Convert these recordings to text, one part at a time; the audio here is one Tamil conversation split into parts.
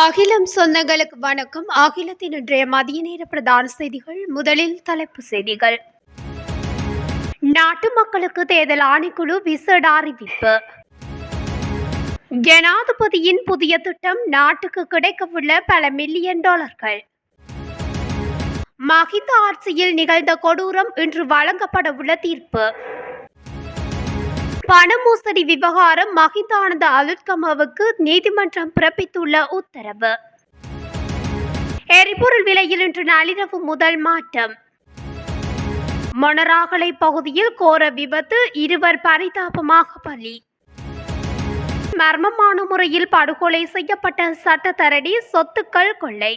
அகிலம் சொந்தங்களுக்கு வணக்கம். அகிலத்தின் இன்றைய மதிய நேர பிரதான செய்திகள் முதலில் தலைப்பு செய்திகள். நாட்டு மக்களுக்கு தேர்தல் ஆணைக்குழு விசேட அறிவிப்பு. ஜனாதிபதியின் புதிய திட்டம் நாட்டுக்கு கிடைக்கவுள்ள பல மில்லியன் டாலர்கள். மஹிந்த ஆட்சியில் நிகழ்ந்த கொடூரம் இன்று வழங்கப்படவுள்ள தீர்ப்பு. பண மோசடி விவகாரம் மஹிந்தானந்த அலுத்கமாவுக்கு நீதிமன்றம் பிறப்பித்துள்ள உத்தரவு. எரிபொருள் விலையில் இன்று நள்ளிரவு முதல் மாற்றம். மொனராகலை பகுதியில் கோர விபத்து இருவர் பரிதாபமாக பலி. மர்மமான முறையில் படுகொலை செய்யப்பட்ட சட்டத்தரடி சொத்துக்கள் கொள்ளை.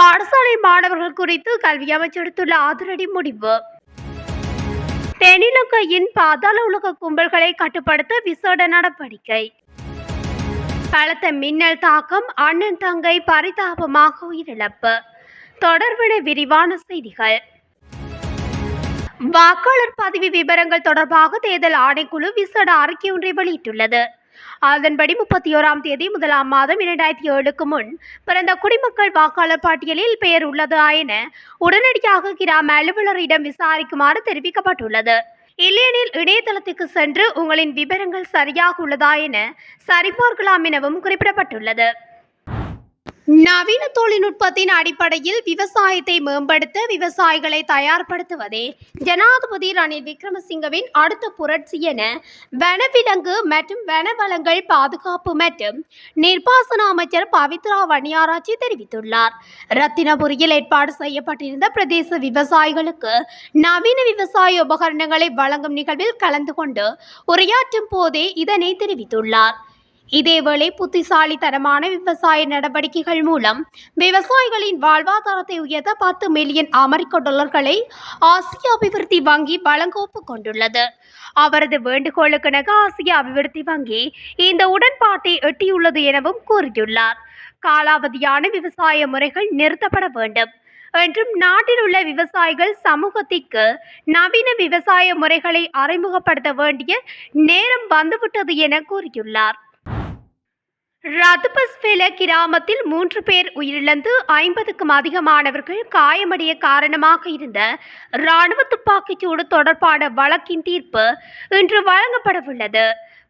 பாடசாலை மாணவர்கள் குறித்து கல்வி அமைச்சர் எடுத்துள்ள அதிரடி முடிவு. தென்னிலங்கையின் பாதாள உலக கும்பல்களை கட்டுப்படுத்த விசேட நடவடிக்கை. பலத்த மின்னல் தாக்கம் அண்ணன் தங்கை பரிதாபமாக உயிரிழப்பு. தொடர்பின விரிவான செய்திகள். வாக்காளர் பதிவு விவரங்கள் தொடர்பாக தேர்தல் ஆணைக்குழு விசேட அறிக்கை ஒன்றை வெளியிட்டுள்ளது. அதன்படி முப்பத்தி ஓராம் தேதி முதலாம் மாதம் இரண்டாயிரத்தி ஏழுக்கு முன் பிறந்த குடிமக்கள் வாக்காளர் பட்டியலில் பெயர் உள்ளதா என உடனடியாக கிராம அலுவலரிடம் விசாரிக்குமாறு தெரிவிக்கப்பட்டுள்ளது. இல்லையெனில் இணையதளத்துக்கு சென்று உங்களின் விவரங்கள் சரியாக உள்ளதா என சரிபார்க்கலாம் எனவும் குறிப்பிடப்பட்டுள்ளது. நவீன தொழில்நுட்பத்தின் அடிப்படையில் விவசாயத்தை மேம்படுத்த விவசாயிகளை தயார்படுத்துவதே ஜனாதிபதி ரணில் விக்ரமசிங்கவின் அடுத்த புரட்சி என வனவிலங்கு மற்றும் வனவளங்கள் பாதுகாப்பு மற்றும் நீர்ப்பாசன அமைச்சர் பவித்ரா வன்னியாராச்சி தெரிவித்துள்ளார். ரத்தினபுரியில் ஏற்பாடு செய்யப்பட்டிருந்த பிரதேச விவசாயிகளுக்கு நவீன விவசாய உபகரணங்களை வழங்கும் நிகழ்வில் கலந்து கொண்டு உரையாற்றும் போதே இதனை தெரிவித்துள்ளார். இதேவேளை புத்திசாலித்தனமான விவசாய நடவடிக்கைகள் மூலம் விவசாயிகளின் வாழ்வாதாரத்தை உயர்த்த பத்து மில்லியன் அமெரிக்க டாலர்களை ஆசிய அபிவிருத்தி வங்கி வழங்க ஒப்புக்கொண்டுள்ளது. அவரது வேண்டுகோளுக்கிணங்க ஆசிய அபிவிருத்தி வங்கி இந்த உடன்பாட்டை எட்டியுள்ளது எனவும் கூறியுள்ளார். காலாவதியான விவசாய முறைகள் நிறுத்தப்பட வேண்டும் என்றும் நாட்டில் உள்ள விவசாயிகள் சமூகத்திற்கு நவீன விவசாய முறைகளை அறிமுகப்படுத்த வேண்டிய நேரம் வந்துவிட்டது என கூறியுள்ளார். ரத்துபஸ்வேல கிராமத்தில் மூன்று பேர் உயிரிழந்து ஐம்பதுக்கும் அதிகமானவர்கள் காயமடைய காரணமாக இருந்த இராணுவ துப்பாக்கிச்சூடு தொடர்பான வழக்கின் தீர்ப்பு இன்று வழங்கப்படவுள்ளது.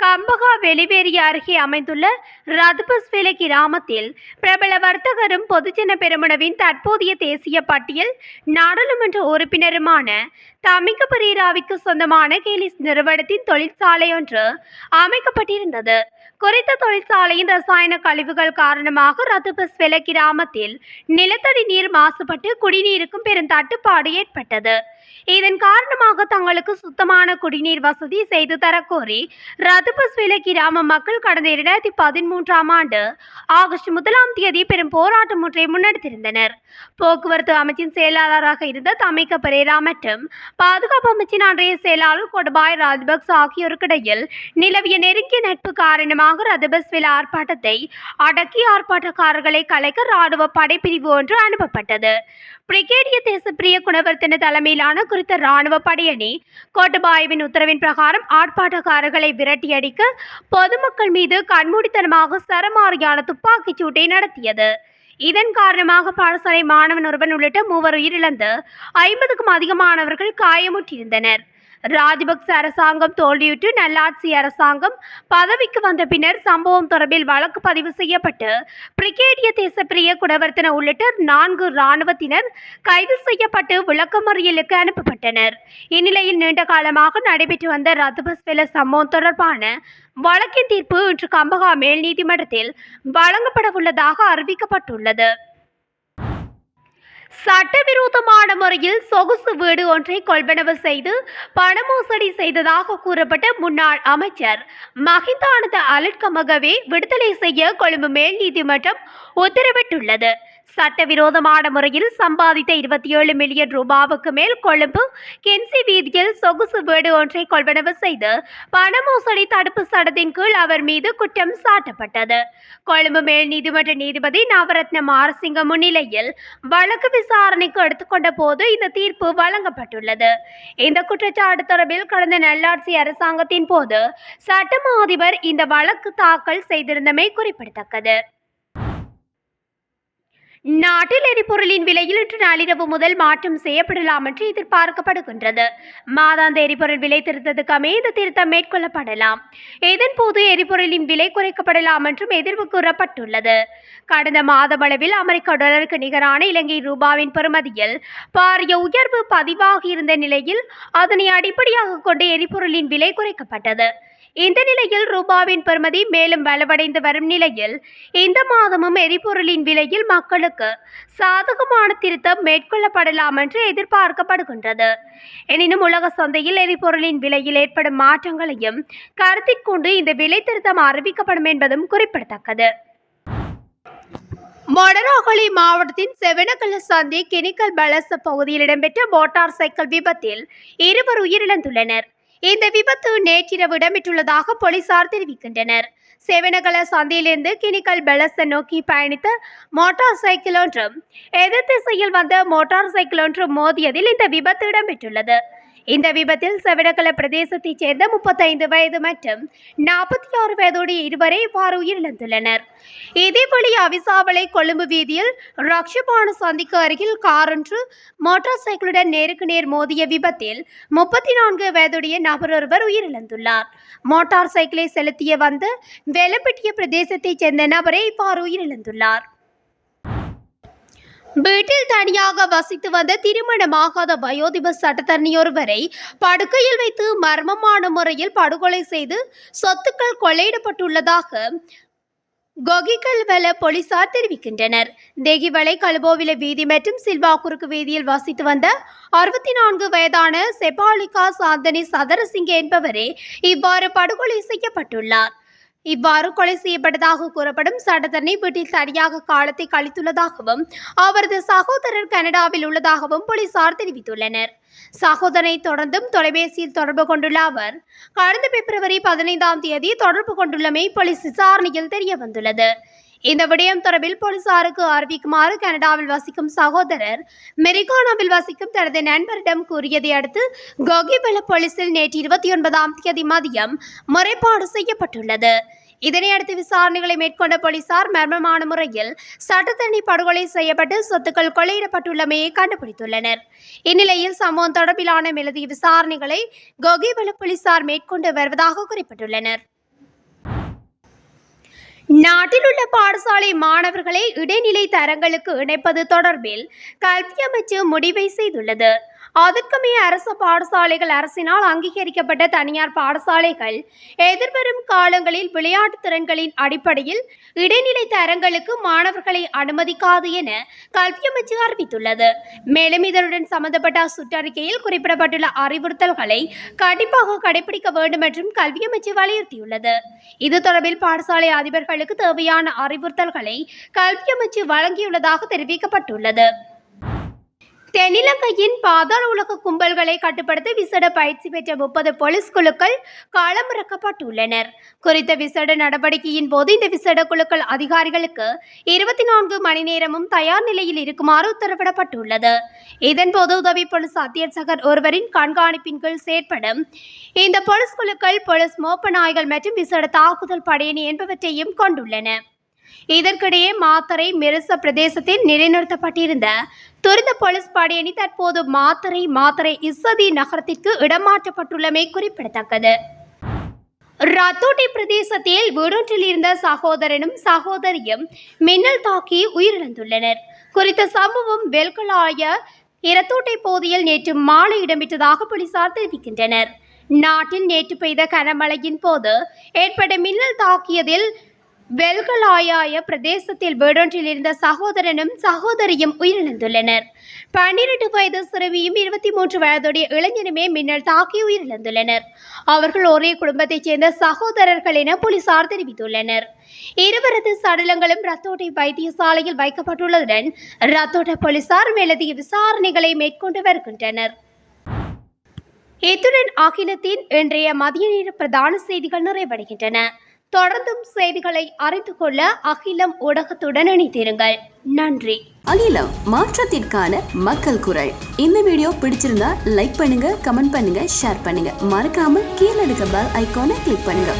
கம்பகா வெளிவேரி அருகே அமைந்துள்ள ரதுபஸ்வேல கிராமத்தில் பிரபல வர்த்தகரும் பொதுஜன பெருமனவின் தற்போதைய தேசிய பட்டியல் நாடாளுமன்ற உறுப்பினருமான தமிக பரீராவிற்கு சொந்தமான கேலிஸ் நிறுவனத்தின் தொழிற்சாலை ஒன்று அமைக்கப்பட்டிருந்தது. குறித்த தொழிற்சாலையின் ரசாயன கழிவுகள் காரணமாக ரத்துபஸ்வெல கிராமத்தில் நிலத்தடி நீர் மாசுபட்டு குடிநீருக்கும் பெரும் தட்டுப்பாடு ஏற்பட்டது. இதன் காரணமாக தங்களுக்கு சுத்தமான குடிநீர் வசதி செய்து தரக்கோரி ரத்துபஸ்வெல கிராம மக்கள் கடந்த இரண்டாயிரத்தி பதிமூன்றாம் ஆண்டு ஆகஸ்ட் முதலாம் தேதி பெரும் போராட்டம் ஒன்றை முன்னெடுத்திருந்தனர். போக்குவரத்து அமைச்சின் செயலாளராக இருந்த தமிக்க பரேரா மற்றும் பாதுகாப்பு அமைச்சின் அன்றைய செயலாளர் கொடபாய் ராஜபக்ஸ் ஆகியோருக்கிடையில் நிலவிய நெருங்கிய நட்பு காரணமாக ரதபஸ்வெல ஆர்ப்பாட்டத்தை அடக்கி ஆர்ப்பாட்டக்காரர்களை கலைக்க ராணுவ படைப்பிரிவு ஒன்று அனுப்பப்பட்டது. பிரிகேடிய தேசப்பிரிய குணவர்த்தன தலைமையிலான குறித்த ராணுவ படையணி கோட்டபாயவின் உத்தரவின் பிரகாரம் ஆர்ப்பாட்டக்காரர்களை விரட்டியடிக்க பொதுமக்கள் மீது கண்மூடித்தனமாக சரமாரியான துப்பாக்கிச் சூட்டை நடத்தியது. இதன் காரணமாக பாடசாலை மாணவன் ஒருவன் உள்ளிட்ட மூவர் உயிரிழந்து ஐம்பதுக்கும் அதிகமானவர்கள் காயமுற்றிருந்தனர். ராஜபக்ச அரசாங்கம் தோல்வியுற்று நல்லாட்சி அரசாங்கம் பதவிக்கு வந்த பின்னர் சம்பவம் தொடர்பில் வழக்கு பதிவு செய்யப்பட்டு பிரிகேடிய தேசப்பிரிய குணவர்த்தன உள்ளிட்ட நான்கு இராணுவத்தினர் கைது செய்யப்பட்டு விளக்கமறியலுக்கு அனுப்பப்பட்டனர். இந்நிலையில் நீண்ட காலமாக நடைபெற்று வந்த ரத்துபஸ்வெல சம்பவம் தொடர்பான வழக்கின் தீர்ப்பு இன்று கம்பகா மேல் நீதிமன்றத்தில் வழங்கப்படவுள்ளதாக அறிவிக்கப்பட்டுள்ளது. சட்டவிரோதமான முறையில் சொகுசு வீடு ஒன்றை கொள்வனவு செய்து பண மோசடி செய்ததாக கூறப்பட்ட முன்னாள் அமைச்சர். மஹிந்தானந்த அலட்கமகவே விடுதலை செய்ய கொழும்பு மேல் நீதிமன்றம் உத்தரவிட்டுள்ளது. சட்டவிரோதமான முறையில் சம்பாதித்த இருபத்தி ஏழு மில்லியன் ரூபாவுக்கு மேல் கொழும்பு கென்சி வீதியில் சொகுசு வீடு ஒன்றை கொள்வனவு செய்து பண மோசடி தடுப்பு சட்டத்தின் கீழ் அவர் மீது குற்றம் சாட்டப்பட்டது. கொழும்பு மேல் நீதிமன்ற நீதிபதி நவரத்ன மாரசிங்க முன்னிலையில் வழக்கு விசாரணைக்கு எடுத்துக்கொண்ட போது இந்த தீர்ப்பு வழங்கப்பட்டுள்ளது. இந்த குற்றச்சாட்டு தொடர்பில் கடந்த நல்லாட்சி அரசாங்கத்தின் போது சட்டமா அதிபர் இந்த வழக்கு தாக்கல் செய்திருந்தமை குறிப்பிடத்தக்கது. நாட்டில் எரிபொருளின் விலையில் இன்று நள்ளிரவு முதல் மாற்றம் செய்யப்படலாம் என்று எதிர்பார்க்கப்படுகின்றது. மாதாந்த எரிபொருள் விலை திருத்தத்துக்கமே இந்த திருத்தம் மேற்கொள்ளப்படலாம். இதன்போது எரிபொருளின் விலை குறைக்கப்படலாம் என்றும் எதிர்வு கூறப்பட்டுள்ளது. கடந்த மாதமளவில் அமெரிக்க டாலருக்கு நிகரான இலங்கை ரூபாவின் பெறுமதியில் பாரிய உயர்வு பதிவாகியிருந்த நிலையில் அதனை அடிப்படையாக கொண்டு எரிபொருளின் விலை குறைக்கப்பட்டது. இந்த நிலையில் ரூபாவின் பெறுமதி மேலும் வலுவடைந்து வரும் நிலையில் இந்த மாதமும் எரிபொருளின் விலையில் மக்களுக்கு சாதகமான திருத்தம் மேற்கொள்ளப்படலாம் என்று எதிர்பார்க்கப்படுகின்றது. எனினும் உலக சந்தையில் எரிபொருளின் விலையில் ஏற்படும் மாற்றங்களையும் கருத்தில் கொண்டு இந்த விலை திருத்தம் அறிவிக்கப்படும் என்பதும் குறிப்பிடத்தக்கது. மொடரோகலி மாவட்டத்தின் செவனகல சந்தி கினிக்கல் பலச பகுதியில் இடம்பெற்ற மோட்டார் சைக்கிள் விபத்தில் இருவர் உயிரிழந்துள்ளனர். இந்த விபத்து நேற்றிரவு இடம்பெற்றுள்ளதாக போலீசார் தெரிவிக்கின்றனர். சேவனகல சந்தையிலிருந்து கினிக்கல் பெலசன் நோக்கி பயணித்த மோட்டார் சைக்கிள் ஒன்றும் எதிர் திசையில் வந்த மோட்டார் சைக்கிள் ஒன்று மோதியதில் இந்த விபத்து இடம்பெற்றுள்ளது. இந்த விபத்தில் செவிடகல பிரதேசத்தைச் சேர்ந்த முப்பத்தைந்து வயது மற்றும் நாற்பத்தி ஆறு வயதுடைய இருவரை இவ்வாறு உயிரிழந்துள்ளனர். இதேவழி அவிசாவளை கொழும்பு வீதியில் ரக்ஷபான சந்திக்கு அருகில் கார் ஒன்று மோட்டார் சைக்கிளுடன் நேருக்கு நேர் மோதிய விபத்தில் முப்பத்தி நான்கு வயதுடைய நபர் ஒருவர் உயிரிழந்துள்ளார். மோட்டார் சைக்கிளை செலுத்திய வந்து வெலப்பட்டிய பிரதேசத்தைச் சேர்ந்த நபரே இவ்வாறு உயிரிழந்துள்ளார். வீட்டில் தனியாக வசித்து வந்த திருமணமாகாத வயோதிப சட்டத்தரணி ஒருவரை படுக்கையில் வைத்து மர்மமான முறையில் படுகொலை செய்து சொத்துக்கள் கொள்ளையிடப்பட்டுள்ளதாக கொகிகல்வல போலீசார் தெரிவிக்கின்றனர். தெகிவளை கல்போவில வீதி மற்றும் சில்வா குறுக்கு வீதியில் வசித்து வந்த அறுபத்தி நான்கு வயதான செபாலிகா சாந்தனி சதரசிங்க என்பவரே இவ்வாறு படுகொலை செய்யப்பட்டுள்ளார். இவ்வாறு கொலை செய்யப்பட்டதாக கூறப்படும் சடதனை வீட்டில் தனியாக காலத்தை கழித்துள்ளதாகவும் அவரது சகோதரர் கனடாவில் உள்ளதாகவும் போலீசார் தெரிவித்துள்ளனர். சகோதரனை தொடர்ந்தும் தொலைபேசியில் தொடர்பு கொண்டுள்ள அவர் கடந்த பிப்ரவரி பதினைந்தாம் தேதி தொடர்பு கொண்டுள்ளமை போலீஸ் விசாரணையில் தெரிய வந்துள்ளது இந்த விடயம் தொடர்பில் போலீசாருக்கு அறிவிக்குமாறு கனடாவில் வசிக்கும் சகோதரர் மெரிகானாவில் வசிக்கும் தனது நண்பரிடம் கூறியதை அடுத்து கோகிபல போலீசில் நேற்று இருபத்தி ஒன்பதாம் தேதி மதியம் முறைப்பாடு செய்யப்பட்டுள்ளது. இதனையடுத்து விசாரணைகளை மேற்கொண்ட போலீசார் மர்மமான முறையில் சட்டத்தண்ணி படுகொலை செய்யப்பட்டு சொத்துக்கள் கொள்ளையிடப்பட்டுள்ளமையை கண்டுபிடித்துள்ளனர். இந்நிலையில் சம்பவம் தொடர்பிலான மேலதிக விசாரணைகளை கொகிவெல போலீசார் மேற்கொண்டு வருவதாக குறிப்பிட்டுள்ளனர். நாட்டில் உள்ள பாடசாலை மாணவர்களை இடைநிலை தரங்களுக்கு இணைப்பது தொடர்பில் கல்வி அமைச்சு முடிவை செய்துள்ளது. அதற்குமே அரசு பாடசாலைகள் அரசினால் அங்கீகரிக்கப்பட்ட தனியார் பாடசாலைகள் எதிர்வரும் காலங்களில் விளையாட்டு திறன்களின் அடிப்படையில் இடைநிலை தரங்களுக்கு மாணவர்களை அனுமதிக்காது என கல்வி அமைச்சு அறிவித்துள்ளது. மேலும் இதனுடன் சம்பந்தப்பட்ட சுற்றறிக்கையில் குறிப்பிடப்பட்டுள்ள அறிவுறுத்தல்களை கண்டிப்பாக கடைபிடிக்க வேண்டும் என்றும் கல்வி அமைச்சு வலியுறுத்தியுள்ளது. இது தொடர்பில் பாடசாலை அதிபர்களுக்கு தேவையான அறிவுறுத்தல்களை கல்வி அமைச்சு வழங்கியுள்ளதாக தெரிவிக்கப்பட்டுள்ளது. தென்னிலங்கையின் பாதாள உலக கும்பல்களை கட்டுப்படுத்த விசேட பயிற்சி பெற்ற முப்பது போலீஸ் குழுக்கள் களமிறக்கப்பட்டுள்ளனர் குறித்த விசேட நடவடிக்கையின் போது இந்த விசேட குழுக்கள் அதிகாரிகளுக்கு இருபத்தி நான்கு மணி நேரமும் தயார் நிலையில் இருக்குமாறு உத்தரவிடப்பட்டுள்ளது. இதன்போது உதவி போலீஸ் அத்தியட்சகர் ஒருவரின் கண்காணிப்பின் கீழ் செயற்படும் இந்த போலீஸ் குழுக்கள் போலீஸ் மோப்ப நாய்கள் மற்றும் விசேட தாக்குதல் படையணி என்பவற்றையும் கொண்டுள்ளன. இதற்கிடையே மாத்தரை மெரிச பிரதேசத்தில் நிலைநிறுத்தப்பட்டிருந்த துரித போலீஸ் படையணி தற்போது மாத்தரை மாத்தரை இசதி நகரத்திற்கு இடமாற்றப்பட்டுள்ளமை குறிப்பிடத்தக்கது. ரத்தோட்டை பிரதேசத்தில் வீடொன்றில் இருந்த சகோதரனும் சகோதரியும் மின்னல் தாக்கி உயிரிழந்துள்ளனர். குறித்த சம்பவம் வெல்கலாய இரத்தோட்டை பகுதியில் நேற்று மாலை இடம்பெற்றதாக போலீசார் தெரிவிக்கின்றனர். நாட்டில் நேற்று பெய்த கனமழையின் போது ஏற்பட்ட மின்னல் தாக்கியதில் வெல்கலாயாய பிரதேசத்தில் வீடொன்றில் இருந்த சகோதரனும் சகோதரியும் உயிரிழந்துள்ளனர். பன்னிரண்டு வயது சிறுமியும் இருபத்தி மூன்று வயதுடைய இளைஞனுமே மின்னல் தாக்கி உயிரிழந்துள்ளனர். அவர்கள் ஒரே குடும்பத்தைச் சேர்ந்த சகோதரர்கள் என போலீசார் தெரிவித்துள்ளனர். இருவரது சடலங்களும் ரத்தோட்டை வைத்தியசாலையில் வைக்கப்பட்டுள்ளதுடன் ரத்தோட்ட போலீசார் மேலதிக விசாரணைகளை மேற்கொண்டு வருகின்றனர். இத்துடன் அகிலத்தின் இன்றைய மதிய நேர பிரதான செய்திகள் நிறைவடைகின்றன. தொடர்ந்தும் செய்திகளை அறிந்து கொள்ள அகிலம் ஊடகத்துடன் இணைத்திருங்கள் நன்றி. அகிலம் மாற்றத்திற்கான மக்கள் குரல். இந்த வீடியோ பிடிச்சிருந்தா லைக் பண்ணுங்க கமெண்ட் பண்ணுங்க ஷேர் பண்ணுங்க. மறக்காம கீழே இருக்க பெல் ஐக்கானை கிளிக் பண்ணுங்க.